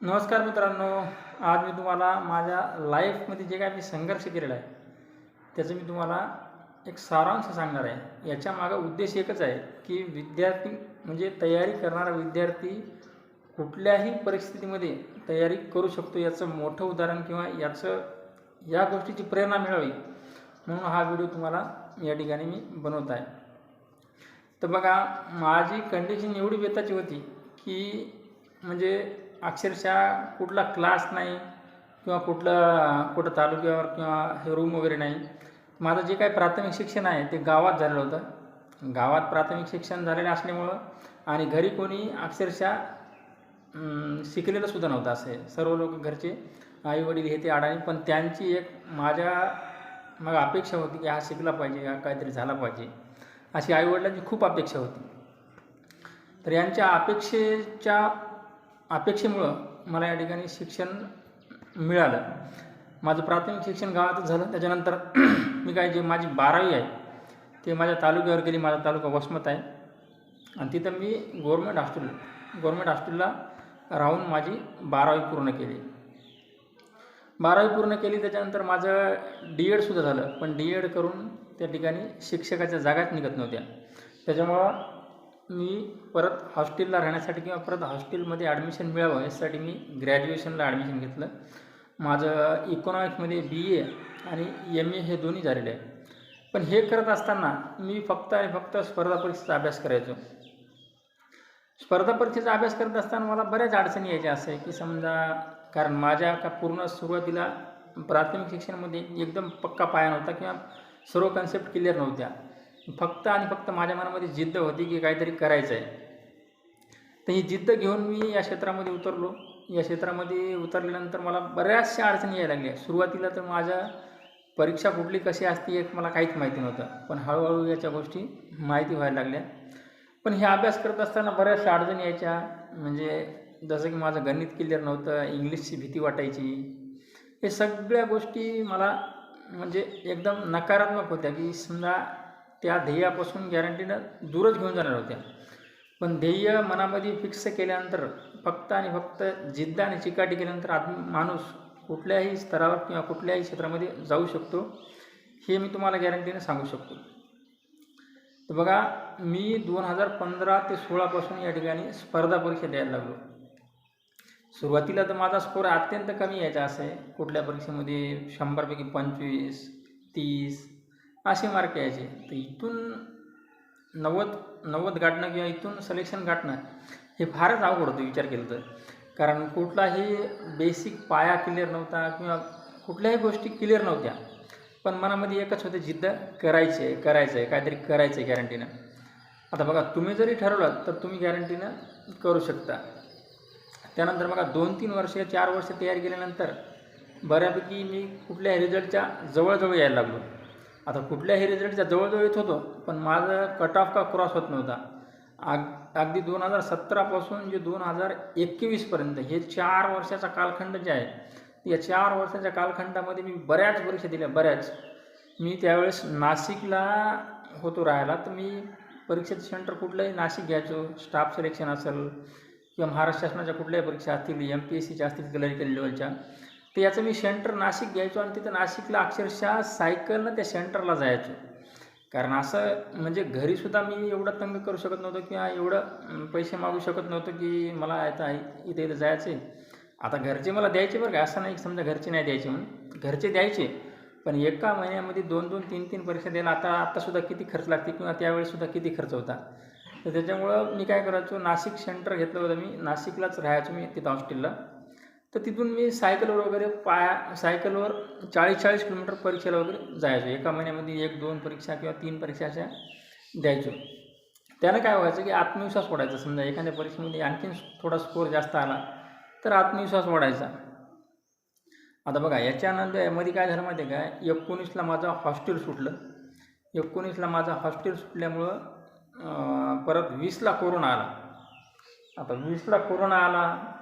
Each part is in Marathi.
नमस्कार मित्रांनो आज मी तुम्हाला माझ्या लाईफमध्ये जे काय मी संघर्ष केलेला आहे त्याचं मी तुम्हाला एक सारांश सांगणार आहे. याच्या मागं उद्देश एकच आहे की विद्यार्थी म्हणजे तयारी करणारा विद्यार्थी कुठल्याही परिस्थितीमध्ये तयारी करू शकतो याचं मोठं उदाहरण किंवा याचं या गोष्टीची प्रेरणा मिळावी म्हणून हा व्हिडिओ तुम्हाला या ठिकाणी मी बनवत आहे. तर बघा माझी कंडिशन एवढी बेताची होती की म्हणजे अक्षरशः कुठला क्लास नाही किंवा कुठलं कुठं तालुक्यावर किंवा हे रूम वगैरे नाही. माझं जे काही प्राथमिक शिक्षण आहे ते गावात झालेलं होतं. गावात प्राथमिक शिक्षण झालेलं असल्यामुळं आणि घरी कोणी अक्षरशः शिकलेलंसुद्धा शिकलेलं सुद्धा नव्हतं असं सर्व लोक घरचे आई वडील हे ते अडाणी पण त्यांची एक माझ्या मग अपेक्षा होती की हा शिकला पाहिजे हा काहीतरी झाला पाहिजे. अशी आईवडिलांची खूप अपेक्षा होती. तर यांच्या अपेक्षेच्या अपेक्षेमुळं मला या ठिकाणी शिक्षण मिळालं. माझं प्राथमिक शिक्षण गावातच झालं. त्याच्यानंतर मी काय जे माझी बारावी आहे ते माझ्या तालुक्यावर गेली. माझा तालुका वसमत आहे. आणि तिथं मी गव्हर्मेंट हॉस्टेल गव्हर्मेंट हॉस्टेलला राहून माझी बारावी पूर्ण केली. बारावी पूर्ण केली. त्याच्यानंतर माझं डी एडसुद्धा झालं. पण डी एड करून त्या ठिकाणी शिक्षकाच्या जागाच निघत नव्हत्या. त्याच्यामुळं मी परत हॉस्टेलला राहण्यासाठी किंवा परत हॉस्टेलमध्ये ॲडमिशन मिळावं यासाठी मी ग्रॅज्युएशनला ॲडमिशन घेतलं. माझं इकॉनॉमिक्समध्ये बी ए आणि एम ए हे दोन्ही झालेले आहे. पण हे करत असताना मी फक्त आणि फक्त स्पर्धा परीक्षेचा अभ्यास करायचो. स्पर्धा परीक्षेचा अभ्यास करत असताना मला बऱ्याच अडचणी यायच्या. असं आहे की समजा कारण माझ्या का पूर्ण सुरुवातीला प्राथमिक शिक्षणामध्ये एकदम पक्का पाया नव्हता किंवा सर्व कन्सेप्ट क्लिअर नव्हत्या. फक्त आणि फक्त माझ्या मनामध्ये जिद्द होती की काहीतरी करायचं आहे तर ही जिद्द घेऊन मी या क्षेत्रामध्ये उतरलो. या क्षेत्रामध्ये उतरल्यानंतर मला बऱ्याचशा अडचणी यायला लागल्या. सुरुवातीला तर माझ्या परीक्षा कुठली कशी असते एक मला काहीच माहिती नव्हतं. पण हळूहळू याच्या गोष्टी माहिती व्हायला लागल्या. पण हे अभ्यास करत असताना बऱ्याचशा अडचणी यायच्या. म्हणजे जसं की माझं गणित क्लिअर नव्हतं इंग्लिशची भीती वाटायची. हे सगळ्या गोष्टी मला म्हणजे एकदम नकारात्मक होत्या की समजा त्या ध्येयापासून गॅरंटीनं दूरच घेऊन जाणार होत्या. पण ध्येय मनामध्ये फिक्स केल्यानंतर फक्त आणि फक्त जिद्द आणि चिकाटी केल्यानंतर आदमी माणूस कुठल्याही स्तरावर किंवा कुठल्याही क्षेत्रामध्ये जाऊ शकतो हे मी तुम्हाला गॅरंटीनं सांगू शकतो. तर बघा मी दोन हजार पंधरा ते सोळापासून या ठिकाणी स्पर्धा परीक्षा द्यायला लागलो. सुरुवातीला तर माझा स्कोर अत्यंत कमी यायचा असं आहे कुठल्या परीक्षेमध्ये शंभरपैकी पंचवीस तीस असे मार्क यायचे. तर इथून नव्वद नव्वद गाठणं किंवा इथून सिलेक्शन गाठणं हे फारच अवघड होतं विचार केला तर. कारण कुठलाही बेसिक पाया क्लिअर नव्हता किंवा कुठल्याही गोष्टी क्लिअर नव्हत्या. पण मनामध्ये एकच होते जिद्द करायचे आहे करायचं आहे काहीतरी करायचं आहे गॅरंटीनं आता बघा तुम्ही जरी ठरवलं तर तुम्ही गॅरंटीनं करू शकता. त्यानंतर बघा दोन तीन वर्ष चार वर्ष तयारी केल्यानंतर बऱ्यापैकी मी कुठल्याही रिझल्टच्या जवळजवळ यायला लागलो. आता कुठल्याही रिझल्टच्या जवळजवळ येत होतो पण माझं कट ऑफ का क्रॉस होत नव्हता. आग अगदी दोन हजार सतरापासून जे दोन हजार एकवीसपर्यंत हे चार वर्षाचा कालखंड जे आहे या चार वर्षाच्या कालखंडामध्ये मी बऱ्याच परीक्षा दिल्या बऱ्याच. मी त्यावेळेस नाशिकला होतो राहायला तर मी परीक्षेचं सेंटर कुठलंही नाशिक घ्यायचो स्टाफ सिलेक्शन असेल किंवा महाराष्ट्र शासनाच्या कुठल्याही परीक्षा असतील एम पी एस सीच्या असतील क्लरिकल लेवलच्या तर याचं मी सेंटर नाशिक घ्यायचो आणि तिथं नाशिकला अक्षरशः सायकलनं त्या सेंटरला जायचो. कारण असं म्हणजे घरीसुद्धा मी एवढं तंग करू शकत नव्हतो किंवा एवढं पैसे मागू शकत नव्हतं की मला आता इथे इथं जायचं आहे आता घरचे मला द्यायचे बरं का असं नाही की समजा घरचे नाही द्यायचे म्हणून. घरचे द्यायचे पण एका महिन्यामध्ये दोन दोन तीन तीन परीक्षा द्यायला आता आत्तासुद्धा किती खर्च लागते किंवा त्यावेळेसुद्धा किती खर्च होता. तर त्याच्यामुळं मी काय करायचो नाशिक सेंटर घेतलं होतं मी. नाशिकलाच राहायचो मी तिथं हॉस्टेलला तर तिथून मी सायकलवर वगैरे पाया सायकलवर चाळीस चाळीस किलोमीटर परीक्षेला वगैरे जायचो. एका महिन्यामध्ये एक दोन परीक्षा किंवा तीन परीक्षा अशा द्यायचो. त्यानं काय व्हायचं की आत्मविश्वास वाढायचा. समजा एखाद्या परीक्षेमध्ये आणखीन थोडा स्कोर जास्त आला तर आत्मविश्वास वाढायचा. आता बघा याच्यानंतरमध्ये काय झालं माहिती आहे का? एकोणीसला माझं हॉस्टेल सुटलं. एकोणीसला माझं हॉस्टेल सुटल्यामुळं परत वीसला कोरोना आला. आता वीसला कोरोना आला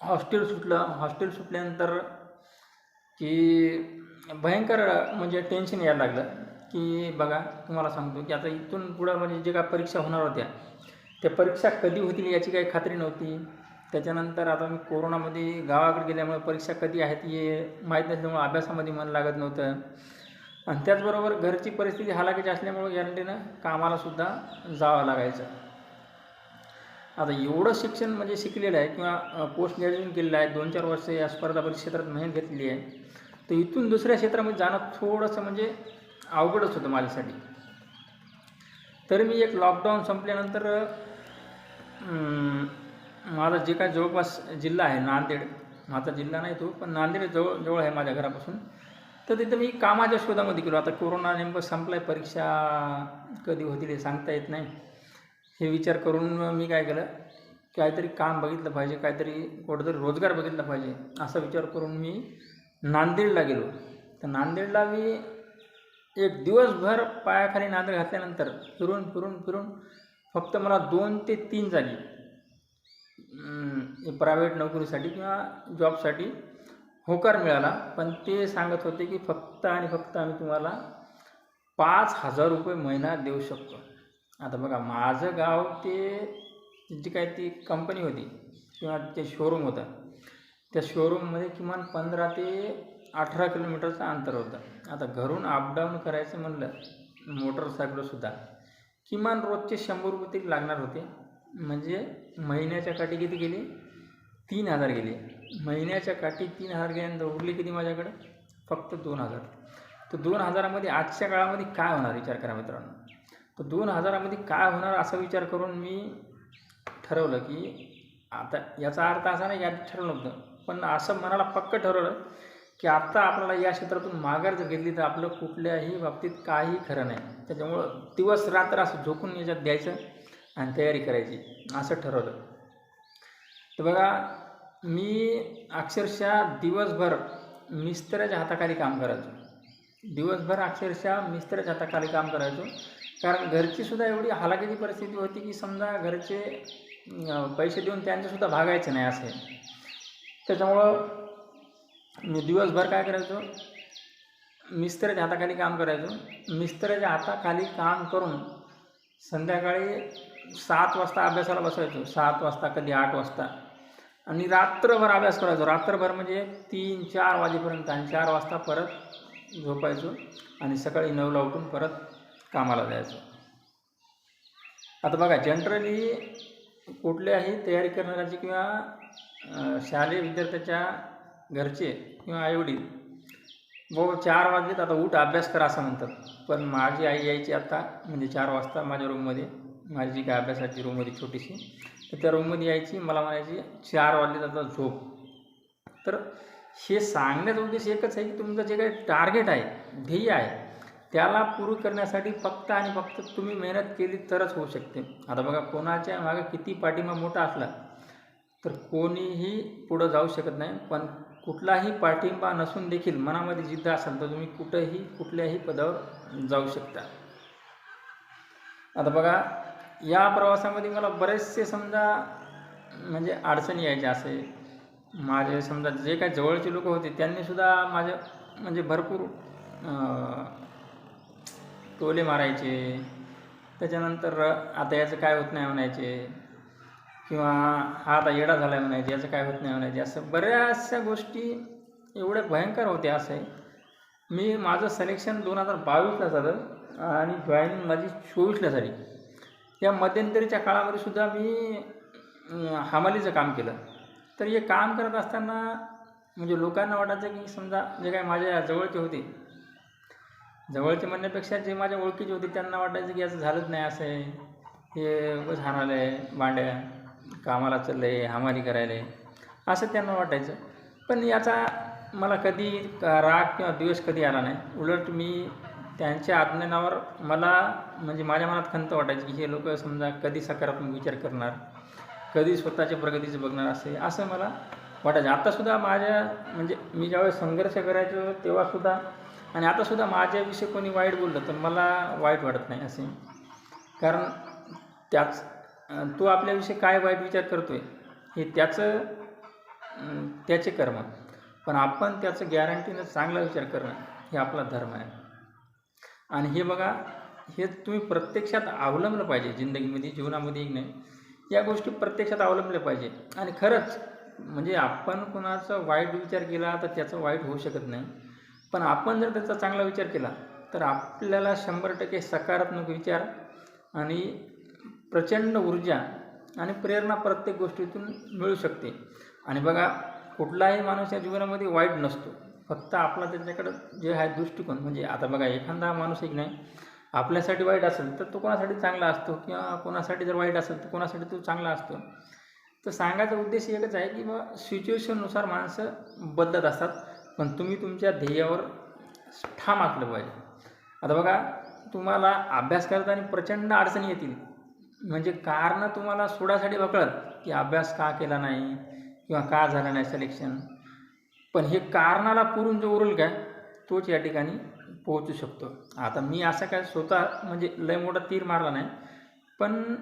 हॉस्टेल सुटलं हॉस्टेल सुटल्यानंतर की भयंकर म्हणजे टेन्शन यायला लागलं. की बघा तुम्हाला सांगतो की आता इथून पुढं म्हणजे जे काय परीक्षा होणार होत्या त्या परीक्षा कधी होतील याची काही खात्री नव्हती. त्याच्यानंतर आता मी कोरोनामध्ये गावाकडे गेल्यामुळे परीक्षा कधी आहेत हे माहीत नसल्यामुळे अभ्यासामध्ये मन लागत नव्हतं. आणि त्याचबरोबर घरची परिस्थिती हालाकीची असल्यामुळं गॅरंटीनं कामालासुद्धा जावं लागायचं. आता एवढं शिक्षण म्हणजे शिकलेलं आहे किंवा पोस्ट ग्रॅज्युएशन केलेलं आहे दोन चार वर्ष या स्पर्धा परीक्षा क्षेत्रात मेहनत घेतली आहे तर इथून दुसऱ्या क्षेत्रामध्ये जाणं थोडंसं म्हणजे अवघडच होतं माझ्यासाठी. तर मी एक लॉकडाऊन संपल्यानंतर माझा जे काय जवळपास जिल्हा आहे नांदेड माझा जिल्हा नाही तो पण नांदेड जवळ जवळ आहे माझ्या घरापासून तर तिथं मी कामाच्या शोधामध्ये गेलो. आता कोरोना नेमकं संपलाय परीक्षा कधी होतील हे सांगता येत नाही. हे विचार करून मी काय केलं काहीतरी काम बघितलं पाहिजे काहीतरी कुठंतरी रोजगार बघितला पाहिजे असा विचार करून मी नांदेडला गेलो. तर नांदेडला मी एक दिवसभर पायाखाली नांदेड घातल्यानंतर फिरून फिरून फिरून फक्त मला दोन ते तीन जागी प्रायव्हेट नोकरीसाठी किंवा जॉबसाठी होकार मिळाला. पण ते सांगत होते की फक्त आणि फक्त आम्ही तुम्हाला पाच हजार रुपये महिना देऊ शकतो. आता बघा माझं गाव ते जी काय ती कंपनी होती किंवा ते शोरूम होतं त्या शोरूममध्ये किमान पंधरा ते अठरा किलोमीटरचं अंतर होतं. आता घरून अपडाऊन करायचं म्हणलं मोटरसायकलसुद्धा किमान रोजचे शंभर रुपये तरी लागणार होते. म्हणजे महिन्याच्या काठी किती गेली? तीन हजार गेले. महिन्याच्या काठी तीन हजार गेल्यानंतर उरले किती माझ्याकडे? फक्त दोन हजार. तर दोन हजारामध्ये आजच्या काळामध्ये काय होणार? विचार करा मित्रांनो. तर दोन हजारामध्ये काय होणार असा विचार करून मी ठरवलं की आता याचा अर्थ असा नाही की आधी ठरवलं नव्हतं पण असं मनाला पक्क ठरवलं की आत्ता आपल्याला या क्षेत्रातून माघार जर घेतली तर आपलं कुठल्याही बाबतीत काही खरं नाही. त्याच्यामुळं दिवस रात्र असं झोकून याच्यात द्यायचं आणि तयारी करायची असं ठरवलं. तर बघा मी अक्षरशः दिवसभर मिस्त्र्याच्या हाताखाली काम करायचो. दिवसभर अक्षरशः मिस्त्र्याच्या हाताखाली काम करायचो. कारण घरचीसुद्धा एवढी हालाकीची परिस्थिती होती की समजा घरचे पैसे देऊन त्यांचेसुद्धा भागायचं नाही असे. त्याच्यामुळं मी दिवसभर काय करायचो? मिस्त्र्याच्या हाताखाली काम करायचो. मिस्त्र्याच्या हाताखाली काम करून संध्याकाळी सात वाजता अभ्यासाला बसायचो. सात वाजता कधी आठ वाजता. आणि रात्रभर अभ्यास करायचो. रात्रभर म्हणजे तीन चार वाजेपर्यंत आणि चार वाजता परत झोपायचो आणि सकाळी नऊला उठून परत कामाला द्यायचं. आता बघा जनरली कुठल्याही तयारी करणाऱ्याची किंवा शालेय विद्यार्थ्याच्या घरचे किंवा आईवडील भाऊ चार वाजलेत आता उठ अभ्यास करा असं म्हणतात. पण माझी आई यायची आता म्हणजे चार वाजता माझ्या रूममध्ये माझी जी काय अभ्यासाची रूममध्ये छोटीशी. तर त्या रूममध्ये यायची मला म्हणायची चार वाजले आता झोप. तर हे सांगण्याचा उद्देश एकच आहे की तुमचं जे काही टार्गेट आहे ध्येय आहे त्याला पूर्ण करण्यासाठी फक्त आणि फक्त तुम्ही मेहनत केली तरच होऊ शकते. आता बघा कोणाच्या मागे किती पाठिंबा मोठा असला तर कोणीही पुढं जाऊ शकत नाही. पण कुठलाही पाठिंबा नसून देखील मनामध्ये जिद्द असेल तर तुम्ही कुठंही कुठल्याही पदावर जाऊ शकता. आता बघा या प्रवासामध्ये मला बरेचसे समजा म्हणजे अडचणी यायच्या. असे माझे समजा जे काही जवळचे लोक होते त्यांनीसुद्धा माझ्या म्हणजे भरपूर टोले मारायचे. त्याच्यानंतर आता याचं काय होत नाही म्हणायचे. किंवा हा आता येडा झाला आहे म्हणायचे याचं काय होत नाही म्हणायचे. असं बऱ्याचशा गोष्टी एवढ्या भयंकर होत्या आहे मी माझं सिलेक्शन दोन हजार बावीसला झालं आणि जॉईनिंग माझी चोवीसला झाली. या मध्यंतरीच्या काळामध्ये सुद्धा मी हमालीचं काम केलं. तर हे काम करत असताना म्हणजे लोकांना वाटायचं की समजा जे काय माझ्या जवळचे होते जवळचे म्हणण्यापेक्षा जे माझ्या ओळखीचे होते त्यांना वाटायचं की याचं झालंच नाही असं आहे. हे उगाच हाणालं आहे भांड्या कामाला चाललं आहे हमारी करायला आहे असं त्यांना वाटायचं. पण याचा मला कधी राग किंवा द्वेष कधी आला नाही. उलट मी त्यांच्या आज्ञानावर मला म्हणजे माझ्या मनात खंत वाटायची की हे लोक समजा कधी सकारात्मक विचार करणार कधी स्वतःच्या प्रगतीचं बघणार असे असं मला वाटायचं. आत्तासुद्धा माझ्या म्हणजे मी ज्यावेळेस संघर्ष करायचो तेव्हासुद्धा आणि आतासुद्धा माझ्याविषयी कोणी वाईट बोललं तर मला वाईट वाटत नाही असे. कारण त्याच तो आपल्याविषयी काय वाईट विचार करतो आहे हे त्याचं त्याचे कर्म. पण आपण त्याचं गॅरंटीनं चांगला विचार करणं हे आपला धर्म आहे. आणि हे बघा हे तुम्ही प्रत्यक्षात अवलंबलं पाहिजे जिंदगीमध्ये जीवनामध्ये एक नाही. या गोष्टी प्रत्यक्षात अवलंबल्या पाहिजे. आणि खरंच म्हणजे आपण कोणाचा वाईट विचार केला तर त्याचं वाईट होऊ शकत नाही. पण आपण जर त्याचा चांगला विचार केला तर आपल्याला शंभर टक्के सकारात्मक विचार आणि प्रचंड ऊर्जा आणि प्रेरणा प्रत्येक गोष्टीतून मिळू शकते. आणि बघा कुठलाही माणूस या जीवनामध्ये वाईट नसतो. फक्त आपला त्याच्याकडं जे आहे दृष्टिकोन म्हणजे आता बघा एखादा माणूस एक नाही आपल्यासाठी वाईट असेल तर तो कोणासाठी चांगला असतो किंवा कोणासाठी जर वाईट असेल तर कोणासाठी तो चांगला असतो? तर सांगायचा उद्देश एकच आहे की बा सिच्युएशननुसार माणसं बदलत असतात. पण तुम्ही तुमच्या ध्येयावर ठाम असलं पाहिजे. आता बघा तुम्हाला अभ्यास करताना प्रचंड अडचणी येतील. म्हणजे कारणं तुम्हाला सोडासाठी पकडत की अभ्यास का केला नाही किंवा का झालं नाही सिलेक्शन पण हे कारणाला पुरून जो उरेल काय तोच या ठिकाणी पोहोचू शकतो. आता मी असं काय स्वतः म्हणजे लय मोठा तीर मारला नाही. पण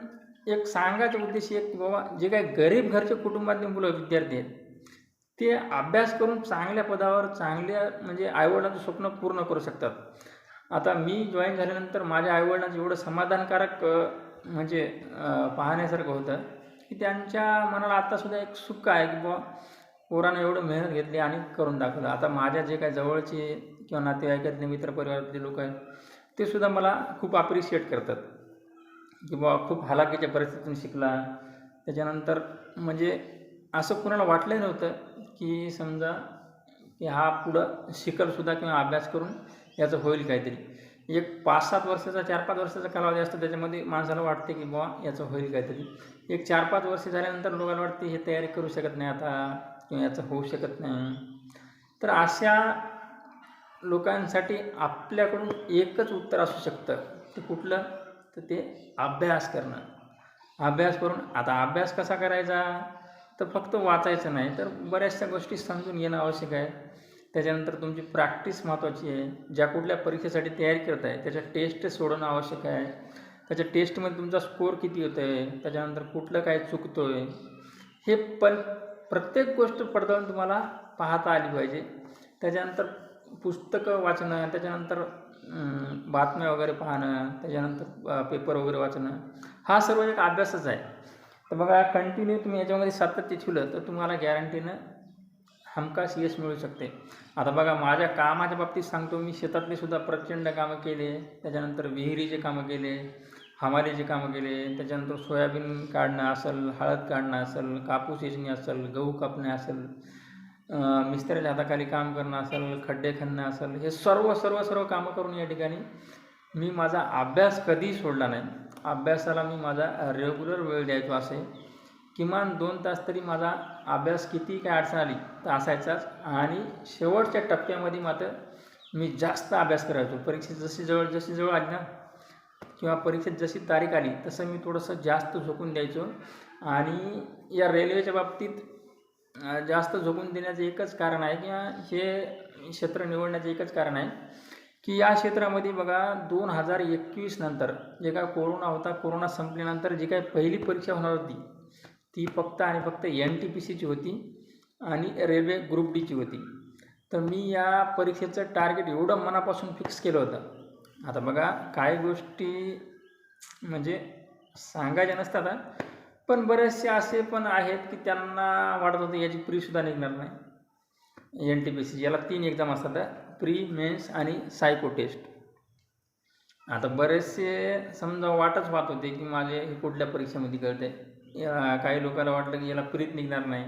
एक सांगायचा उद्देश एक की बाबा जे काही गरीब घरचे कुटुंबातले मुलं विद्यार्थी आहेत ते अभ्यास करून चांगल्या पदावर चांगल्या म्हणजे आईवडिलांचं स्वप्न पूर्ण करू शकतात. आता मी जॉईन झाल्यानंतर माझ्या आईवडिलांचं एवढं समाधानकारक म्हणजे पाहण्यासारखं होतं की त्यांच्या मनाला आत्तासुद्धा एक सुख आहे की बुवा पोरानं एवढं मेहनत घेतली आणि करून दाखवलं. आता माझ्या जे काही जवळचे किंवा नातेवाईकातले मित्रपरिवारातले लोक आहेत ते सुद्धा मला खूप अप्रिशिएट करतात. की बुवा खूप हालाकीच्या परिस्थितीतून शिकला. त्याच्यानंतर म्हणजे असं कुणाला वाटलं नव्हतं की समजा की हा पुढं शिकलसुद्धा किंवा अभ्यास करून याचं होईल काहीतरी. एक पाच सात वर्षाचा चार पाच वर्षाचा कालावधी असतो त्याच्यामध्ये माणसाला वाटते की बुवा याचं होईल काहीतरी. एक चार पाच वर्ष झाल्यानंतर लोकांना वाटते हे तयारी करू शकत नाही आता किंवा याचं होऊ शकत नाही. तर अशा लोकांसाठी आपल्याकडून एकच उत्तर असू शकतं ते कुठलं? तर ते अभ्यास करणं. अभ्यास करून आता अभ्यास कसा करायचा? तर फक्त वाचायचं नाही तर बऱ्याचशा गोष्टी समजून घेणं आवश्यक आहे. त्याच्यानंतर तुमची प्रॅक्टिस महत्त्वाची आहे. ज्या कुठल्या परीक्षेसाठी तयारी करत आहे त्याच्या टेस्ट सोडवणं आवश्यक आहे. त्याच्या टेस्टमध्ये तुमचा स्कोर किती होतो आहे त्याच्यानंतर कुठलं काय चुकतो आहे हे पण प्रत्येक गोष्ट पडताळून तुम्हाला पाहता आली पाहिजे. त्याच्यानंतर पुस्तकं वाचणं त्याच्यानंतर बातम्या वगैरे पाहणं त्याच्यानंतर पेपर वगैरे वाचणं हा सर्व एक अभ्यासच आहे. तर बघा कंटिन्यू तुम्ही याच्यामध्ये सातत्य ठेवलं तर तुम्हाला गॅरंटीनं हमखास यश मिळू शकते. आता बघा माझ्या कामाच्या बाबतीत सांगतो मी शेतातले सुद्धा प्रचंड कामं केले त्याच्यानंतर विहिरीचे कामं केले हमालीचे कामं केले त्याच्यानंतर सोयाबीन काढणं असेल हळद काढणं असेल कापूस वेचणी असेल गहू कापणे असेल अं, मिस्त्रीच्या हाताखाली काम करणं असेल खड्डे खणणं असेल हे सर्व सर्व सर्व कामं करून या ठिकाणी मी माझा अभ्यास कधीही सोडला नाही. अभ्यासाला मी माझा रेग्युलर वेळ द्यायचो असे. किमान दोन तास तरी माझा अभ्यास किती काय अडचण आली तर असायचाच. आणि शेवटच्या टप्प्यामध्ये मात्र मी जास्त अभ्यास करायचो. परीक्षेत जशी जवळ जशी जवळ आली ना किंवा परीक्षेत जशी तारीख आली तसं मी थोडंसं जास्त झोकून द्यायचो. आणि या रेल्वेच्या बाबतीत जास्त झोकून देण्याचं एकच कारण आहे किंवा हे क्षेत्र निवडण्याचं एकच कारण आहे की या क्षेत्रामध्ये बघा दोन हजार एकवीस नंतर जे काय कोरोना होता कोरोना संपल्यानंतर जी काय पहिली परीक्षा होणार होती ती फक्त आणि फक्त एन टी पी सीची होती आणि रेल्वे ग्रुप डीची होती. तर मी या परीक्षेचं टार्गेट एवढं मनापासून फिक्स केलं होतं. आता बघा काही गोष्टी म्हणजे सांगायच्या नसतात पण बरेचसे असे पण आहेत की त्यांना वाटत होतं याची प्रीसुद्धा निघणार नाही. एन टी पी सी याला तीन एक्झाम असतात प्री मेन्स आणि सायको टेस्ट. आता बरेचसे समजा वाटच पाहत होते की माझे हे कुठल्या परीक्षेमध्ये कळते काही लोकांना वाटलं की याला प्रीत निघणार नाही.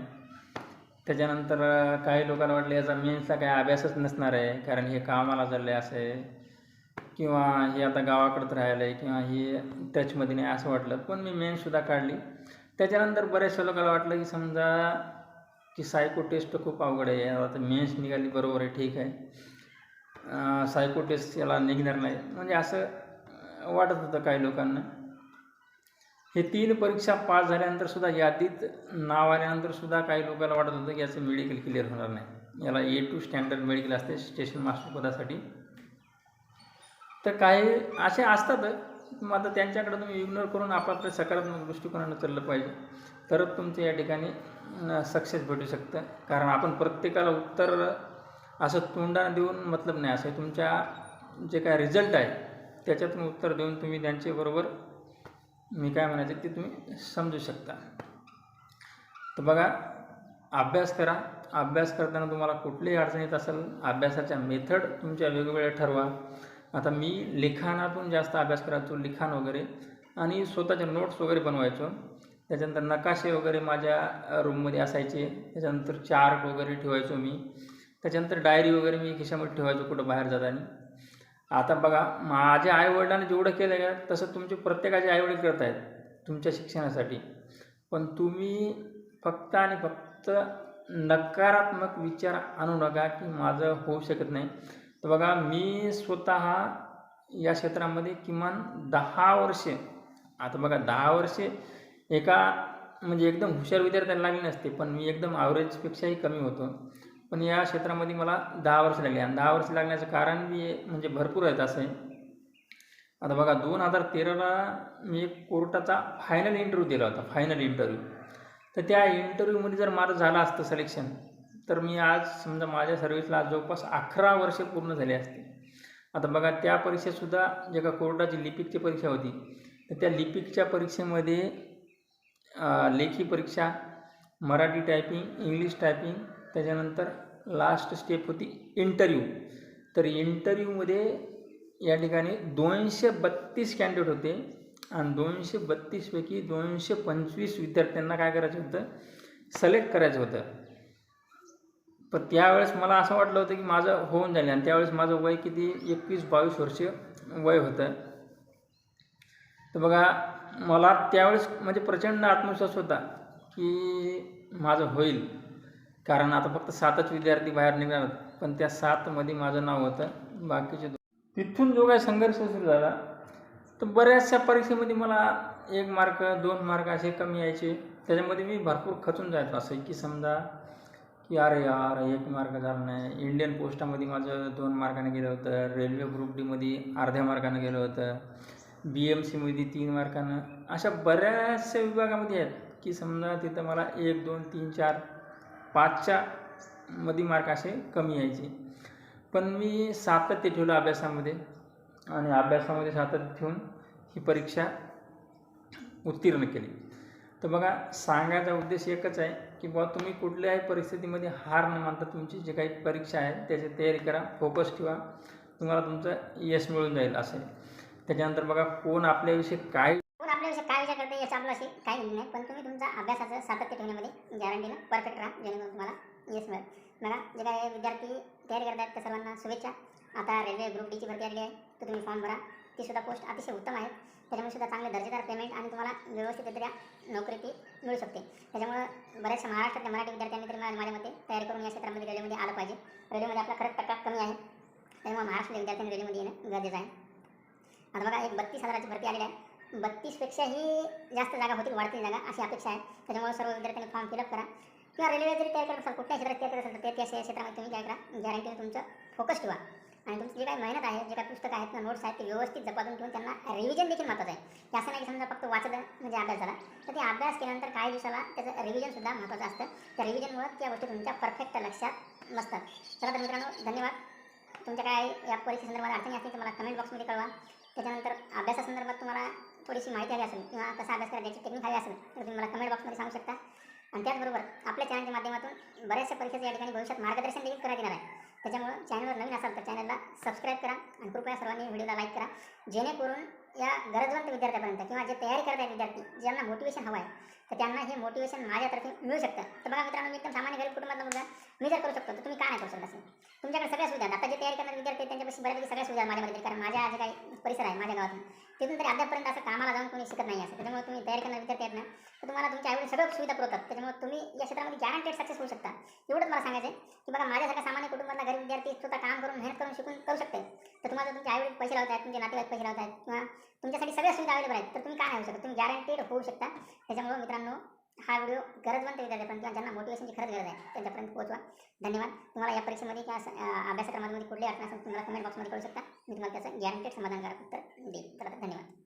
त्याच्यानंतर काही लोकांना वाटलं याचा मेन्सचा काही अभ्यासच नसणार आहे कारण हे कामाला चाललं आहे असं. आहे किंवा हे आता गावाकडंच राहिलं आहे किंवा हे टचमध्ये नाही असं वाटलं. पण मी मेन्ससुद्धा काढली. त्याच्यानंतर बऱ्याचशा लोकांना वाटलं की समजा की सायको टेस्ट खूप अवघड आहे. आता मेन्स निघाली बरोबर आहे ठीक आहे. सायको टेस्ट याला निघणार नाही म्हणजे असं वाटत होतं काही लोकांना. हे तीन परीक्षा पास झाल्यानंतर सुद्धा यादीत नाव आल्यानंतर सुद्धा काही लोकांना वाटत होतं की याचं मेडिकल क्लिअर होणार नाही. याला ए टू स्टँडर्ड मेडिकल असते स्टेशन मास्टर पदासाठी. तर काही असे असतात. मग आता त्यांच्याकडे तुम्ही इग्नोर करून आपापल्या सकारात्मक दृष्टिकोनानं चाललं पाहिजे. तरच तुमचं या ठिकाणी सक्सेस भेटू शकतं. कारण आपण प्रत्येकाला उत्तर असं तोंडानं देऊन मतलब नाही असं तुमच्या जे काय रिझल्ट आहे त्याच्यातून उत्तर देऊन तुम्ही त्यांच्याबरोबर मी काय म्हणायचं ते तुम्ही समजू शकता. तर बघा अभ्यास करा. अभ्यास करताना तुम्हाला कुठलीही अडचण येत असेल अभ्यासाच्या मेथड तुमच्या वेगवेगळ्या ठरवा. आता मी लिखाणातून जास्त अभ्यास करायचो लिखाण वगैरे. आणि स्वतःचे नोट्स वगैरे बनवायचो. त्याच्यानंतर नकाशे वगैरे माझ्या रूममध्ये असायचे. त्याच्यानंतर चार्ट वगैरे ठेवायचो मी. त्याच्यानंतर डायरी वगैरे मी खिशामध्ये ठेवायचो कुठं बाहेर जाताना. आता बघा माझ्या आईवडिलांनी जेवढं केलं का तसं तुमचे प्रत्येकाचे आईवडील करत आहेत तुमच्या शिक्षणासाठी. पण तुम्ही फक्त आणि फक्त नकारात्मक विचार आणू नका की माझं होऊ शकत नाही. तर बघा मी स्वतः या क्षेत्रामध्ये किमान दहा वर्षे आता बघा दहा वर्षे एका म्हणजे एकदम हुशार विद्यार्थ्याला लागले नसते पण मी एकदम ॲव्हरेजपेक्षाही कमी होतो. पण या क्षेत्रामध्ये मला दहा वर्ष लागली. आणि दहा वर्ष लागण्याचं कारण बी म्हणजे भरपूर आहेत असं. आहे आता बघा दोन हजार तेराला मी एक कोर्टाचा फायनल इंटरव्ह्यू दिला होता फायनल इंटरव्ह्यू तर त्या इंटरव्ह्यूमध्ये जर माझं झालं असतं सिलेक्शन तर मी आज समजा माझ्या सर्व्हिसला आज जवळपास अकरा वर्षे पूर्ण झाली असते. आता बघा त्या परीक्षेतसुद्धा जे का कोर्टाची लिपिकची परीक्षा होती तर त्या लिपिकच्या परीक्षेमध्ये लेखी परीक्षा मराठी टायपिंग इंग्लिश टायपिंग त्याच्यानंतर लास्ट स्टेप होती इंटरव्ह्यू तर इंटरव्ह्यूमध्ये या ठिकाणी दोनशे बत्तीस कॅन्डिडेट होते. आणि दोनशे बत्तीसपैकी दोनशे पंचवीस विद्यार्थ्यांना काय करायचं होतं? सलेक्ट करायचं होतं. पण त्यावेळेस मला असं वाटलं होतं की माझं होऊन जाईल. आणि त्यावेळेस माझं वय किती? एकवीस बावीस वर्ष वय होतं. तर बघा मला त्यावेळेस म्हणजे प्रचंड आत्मविश्वास होता की माझं होईल. कारण आता फक्त सातच विद्यार्थी बाहेर निघणार पण त्या सातमध्ये माझं नाव होतं. बाकीचे तिथून जो काही संघर्ष सुरू झाला तर बऱ्याचशा परीक्षेमध्ये मला एक मार्क दोन मार्क असे कमी यायचे. त्याच्यामध्ये मी भरपूर खचून जायचो. असं की समजा की अरे यार एक मार्क झाला नाही. इंडियन पोस्टामध्ये माझं दोन मार्काने गेलं होतं. रेल्वे ग्रुप डीमध्ये अर्ध्या मार्कानं गेलं होतं. बी एम सीमध्ये तीन मार्कानं अशा बऱ्याचशा विभागामध्ये आहेत की समजा तिथं मला एक दोन तीन चार पाचच्या मध्ये मार्क असे कमी यायचे. पण मी सातत्य ठेवलं अभ्यासामध्ये. आणि अभ्यासामध्ये सातत्य ठेवून ही परीक्षा उत्तीर्ण केली. तर बघा सांगायचा उद्देश एकच आहे की बुवा तुम्ही कुठल्याही परिस्थितीमध्ये हार न मानता तुमची जे काही परीक्षा आहे त्याची तयारी करा फोकस ठेवा. तुम्हाला तुमचं यश मिळून जाईल असं. त्याच्यानंतर बघा कोण आपल्याविषयी काय कोण आपल्याविषयी काय विचार करते याचा आपलं काही नाही पण तुमचा अभ्यासाचं सातत्य ठेवण्यामध्ये गॅरंटीनं परफेक्ट राहा जेणेकरून तुम्हाला यश मिळेल. बघा जे काही विद्यार्थी तयारी करत आहेत त्या सर्वांना शुभेच्छा. आता रेल्वे ग्रुप डीची भरती आलेली आहे तर तुम्ही फॉर्म भरा. ती सुद्धा पोस्ट अतिशय उत्तम आहे. त्याच्यामुळे सुद्धा चांगले दर्जेदार पेमेंट आणि तुम्हाला व्यवस्थितरित्या नोकरी ती मिळू शकते. त्याच्यामुळं बऱ्याचशा महाराष्ट्रातल्या मराठी विद्यार्थ्यांनी तरी मला- माझ्या मते तयारी करून या क्षेत्रामध्ये रेल्वेमध्ये आलं पाहिजे. रेल्वेमध्ये आपला खरंच टक्का कमी आहे. त्यामुळे महाराष्ट्रातल्या विद्यार्थ्यांनी रेल्वेमध्ये येणं गरजेचं आहे. आता बघा एक बत्तीस हजाराची भरती आलेली आहे. बत्तीसपेक्षाही जास्त जागा होतील वाढतील जागा अशी अपेक्षा आहे. त्याच्यामुळे सर्व विद्यार्थ्यांनी फॉर्म फिलअप करा. किंवा रेल्वे जरी तयार करत असाल कुठल्या क्षेत्रात तयार करत असाल तर ते त्या क्षेत्रामध्ये तुम्ही काय करा. गॅरंटीने तुमचं फोकस ठेवा. आणि तुमची जी काही मेहनत आहे जे काय पुस्तकं आहेत नोट्स आहेत ते व्यवस्थित जपासून ठेवून त्यांना रिव्हिजन देखील महत्त्वाचं आहे. की असं नाही की समजा फक्त वाचत म्हणजे अभ्यास झाला तर ते अभ्यास केल्यानंतर काही दिवसाला त्याचं रिव्हिजनसुद्धा महत्त्वाचं असतं. त्या रिव्हिजनमुळे त्या गोष्टी तुमच्या परफेक्ट लक्षात नसतात चला तर मित्रांनो धन्यवाद. तुमच्या काय या परीक्षेसंदर्भात अडचणी असतील तुम्हाला कमेंट बॉक्समध्ये कळवा. त्याच्यानंतर अभ्यासासंदर्भात तुम्हाला थोडीशी माहिती हवी असेल किंवा कसा अभ्यास करायची याची टेक्निक हवी असेल तर तुम्ही मला कमेंट बॉक्समध्ये सांगू शकता. आणि त्याचबरोबर आपल्या चॅनलच्या माध्यमातून बऱ्याचशा परीक्षेचं या ठिकाणी भविष्यात मार्गदर्शन देखील करण्यात येणार आहे. त्याच्यामुळं चॅनलवर नवीन असाल तर चॅनलला सबस्क्राईब करा आणि कृपया सर्वांनी व्हिडिओला लाईक करा. जेणेकरून या गरजवंत विद्यार्थ्यापर्यंत किंवा जे तयारी करत आहेत विद्यार्थी ज्यांना मोटिवेशन हवं आहे तर त्यांना हे मोटिवेशन माझ्यातर्फे मिळू शकतं. तर बघा मित्रांनो मी एकदम सामान्य गरीब कुटुंबातला मुलगा मी जर करू शकतो तर तुम्ही का नाही करू शकत असेल तुमच्याकडे सगळ्या सुविधा आता जे तयारी करणारे विद्यार्थी त्यांच्यापाशी बऱ्यापैकी सगळ्या सुविधा माझ्यामध्ये कारण माझ्या जे काही परिसर आहे माझ्या गावातून तिथून तरी अद्यापर्यंत असं कामाला जाऊन कोणी शिकत नाही असं त्याच्यामुळे तुम्ही तयारी करणारे विद्यार्थी आहेत ना तर तुम्हाला तुमच्या आईवडील सगळं सुविधा पुरवतात. त्याच्यामुळे तुम्ही या क्षेत्रामध्ये गॅरंटेड सक्सेस होऊ शकता. एवढंच मला सांगायचं आहे की बघा माझ्यासारखा सामान्य कुटुंबातला गरीब विद्यार्थी स्वतः काम करून मेहनत करून शिकून करू शकते तर तुम्हाला तुमच्या आईवडील पैसे लावत आहेत तुमचे नातेवाईक पैसे लावत आहेत किंवा तुमच्यासाठी सगळ्या सुविधा अवेलेबल आहेत तर तुम्ही काय होऊ शकता? तुम्ही गॅरंटेड होऊ शकता. त्याच्यामुळे मित्रांनो हा व्हिडिओ गरजवंत विद्यार्थ्यांपर्यंत किंवा ज्यांना मोटिवेशनची खरंच गरज आहे त्यांच्यापर्यंत पोहोचवा. धन्यवाद. तुम्हाला या परीक्षेमध्ये किंवा स- अभ्यासक्रमामध्ये कुठली अडचण असेल तुम्हाला कमेंट बॉक्समध्ये कळू शकता. मी तुम्हाला त्याचं गॅरंटेड समाधानकारक उत्तर देईन. तर धन्यवाद.